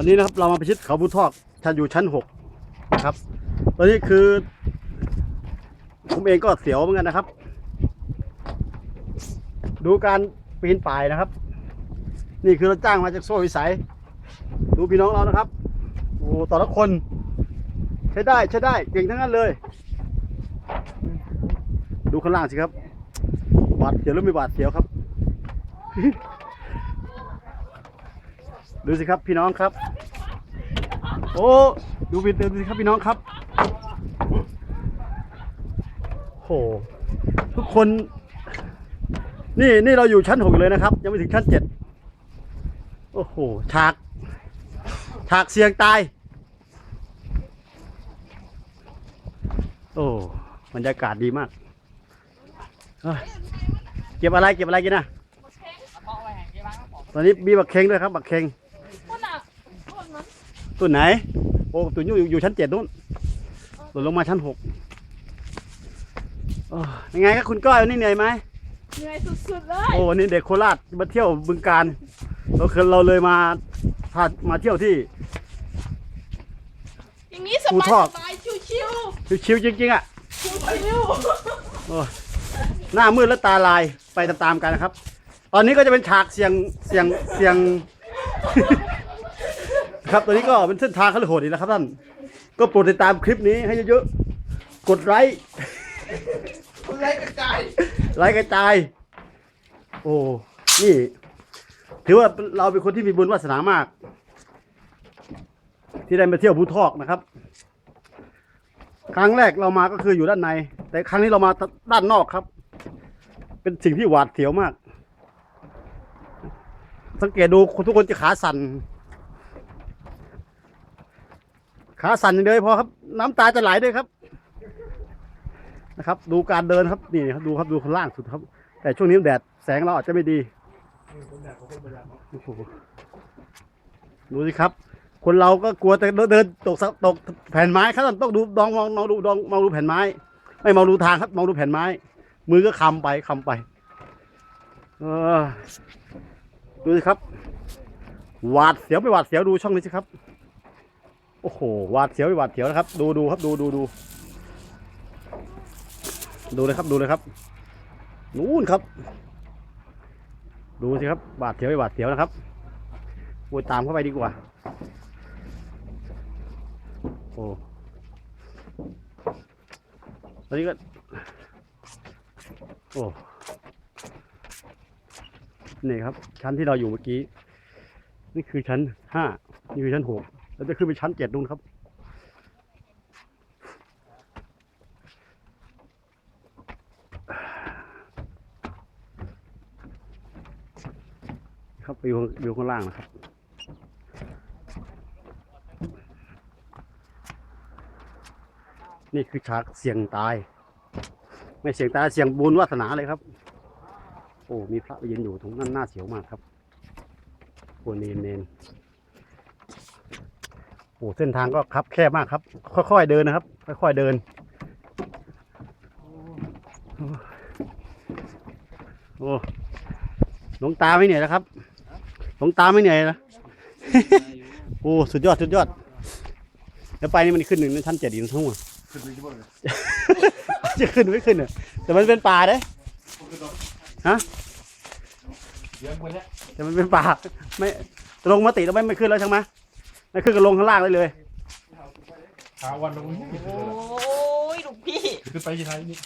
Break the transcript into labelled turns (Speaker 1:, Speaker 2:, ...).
Speaker 1: ตอนนี้นะครับเรามาพิชิตเขาบุทอกชั้นอยู่ชั้นหกนะครับตอนนี้คือ ผมเองก็เสียวเหมือนกันนะครับ ดูการปีนป่ายนะครับ นี่คือเราจ้างมาจากโซ่วิสัย ดูพี่น้องเรานะครับโอ้แต่ละคน ใช้ได้ใช้ได้เก่งทั้งนั้นเลย ดูข้างล่างสิครับหวาดเสียวหรือไม่หวาดเสียวครับ ดูสิครับพี่น้องครับ โอ้ดูวิดดูสิครับพี่น้องครับโหทุกคน นี่นี่เราอยู่ชั้นหกอยู่เลยนะครับ ยังไม่ถึงชั้นเจ็ดโอ้โหฉากฉากเสียงตาย โอ้บรรยากาศดีมากเก็บอะไรเก็บอะไรกินนะตอนนี้มีบักเค็งด้วยครับ บักเค็ง ตัวไหน โอ้ตัวอยู่อยู่ชั้นเจ็ดนู่นหล่นลงมาชั้นหกโอ้ยังไงครับคุณก้อยวันนี้เหนื่อยไหม
Speaker 2: เหนื่อยสุดๆเลย
Speaker 1: โอ้วันนี้เด็กโคราชมาเที่ยวบึงการเราเคยเราเลยมาพามาเที่ยวที่
Speaker 2: อย่างนี้ส
Speaker 1: ภู
Speaker 2: บาย
Speaker 1: ทอก
Speaker 2: สบายชิว
Speaker 1: ชิวๆจริงๆอะ
Speaker 2: ๆชิว
Speaker 1: โอ้หน้ามืดและตาลายไปตามๆกันนะครับ ตอนนี้ก็จะเป็นฉากเสียงเสียงเสียง ครับตอนนี้ก็เป็นเส้นทางเขาเลยโหดอีกแล้วครับท่านก็โปรดติดตามคลิปนี้ให้เยอะๆกดไลค์
Speaker 3: ไล่กระจาย
Speaker 1: ไลค์กระจายโอ้นี่ ถือว่าเราเป็นคนที่มีบุญวาสนามาก ที่ได้มาเที่ยวภูทอกนะครับ ครั้งแรกเรามาก็คืออยู่ด้านใน แต่ครั้งนี้เรามาด้านนอกครับ เป็นสิ่งที่หวาดเสียวมาก สังเกตดูคนทุกคนจะขาสั่น ขาสั่นอย่างเดียวพอครับ น้ำตาจะไหลด้วยครับ นะครับ ดูการเดินครับนี่ครับดูครับดูข้างล่างสุดครับ แต่ช่วงนี้แดดแสงเราอาจจะไม่ดีดูสิครับ คนเราก็กลัวแต่เดินตกสะตกแผ่นไม้ครับต้องดูดองมองมองดูดองมองดูแผ่นไม้ ไม่มองดูทางครับ มองดูแผ่นไม้ มือก็คำไปคำไปเออดูสิครับ หวาดเสียวไปหวาดเสียวดูช่องนี้สิครับ อ้โหหวาดเสียวไปหวาดเสียวนะครับ ดูดูครับดูดูดูดูเลยครับดูเลยครับนู่นครับ ดูสิครับบาดเสียวไปบาดเสียวนะครับโวยตามเข้าไปดีกว่า โอ้ตอนนี้ก็ โอ้ นี่ครับ ชั้นที่เราอยู่เมื่อกี้ นี่คือชั้นห้านี่คือชั้นหก แล้วจะขึ้นไปชั้นเจ็ดนู่นครับ ครับวิววิวข้างล่างนะครับนี่คือฉากเสียงตาย ไม่เสียงตายเสียงบุญวาสนาเลยครับ โอ้มีพระไปยืนอยู่ตรงนั้นน่าเสียวมากครับโอเนนเนน โอ้เส้นทางก็คับแคบมากครับ ค่อยๆเดินนะครับ ค่อยๆเดินโอ้หลวงตาไม่เหนื่อยนะครับหลวงตาไม่เหนื่อยนะโอ้สุดยอดสุดยอดเดี๋ยวไปนี่มันขึ้นหนึ่งชั้นเจ็ดอีกทั้งหมด
Speaker 3: ขึ้นไปที่บ้านเลย
Speaker 1: จะขึ้นไม่ขึ้นเนี่ยแต่มันเป็นป่าเด้
Speaker 3: เลี้ยงคนเนี้ย
Speaker 1: แต่มันเป็นป่าไม่ลงมาติแล้วไม่ไม่ขึ้นแล้วใช่ไหม ไม่ขึ้นก็ลงข้างล่างได้เลย
Speaker 3: หาวันลงนี่
Speaker 2: โอ้ยลูกพี่
Speaker 3: ขึ้นไปที่ไหนนี่